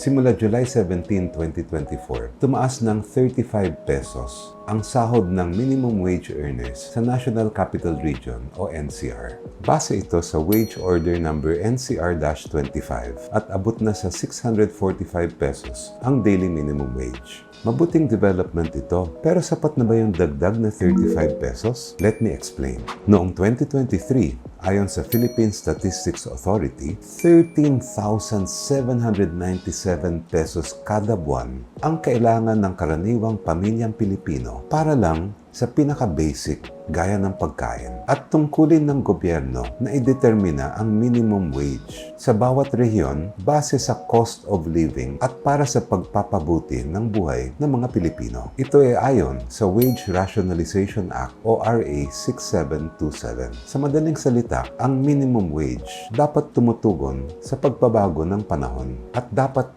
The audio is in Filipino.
Simula July 17, 2024, tumaas ng 35 pesos ang sahod ng minimum wage earners sa National Capital Region o NCR. Base ito sa Wage Order Number NCR-25 at abot na sa 645 pesos ang daily minimum wage. Mabuting development ito, pero sapat na ba yung dagdag na 35 pesos? Let me explain. Noong 2023, ayon sa Philippine Statistics Authority, 13,797 pesos kada buwan ang kailangan ng karaniwang pamilyang Pilipino para lang sa pinaka-basic gaya ng pagkain at tungkulin ng gobyerno na idetermina ang minimum wage sa bawat rehiyon base sa cost of living at para sa pagpapabuti ng buhay ng mga Pilipino. Ito ay ayon sa Wage Rationalization Act o RA 6727. Sa madaling salita, ang minimum wage dapat tumutugon sa pagbabago ng panahon at dapat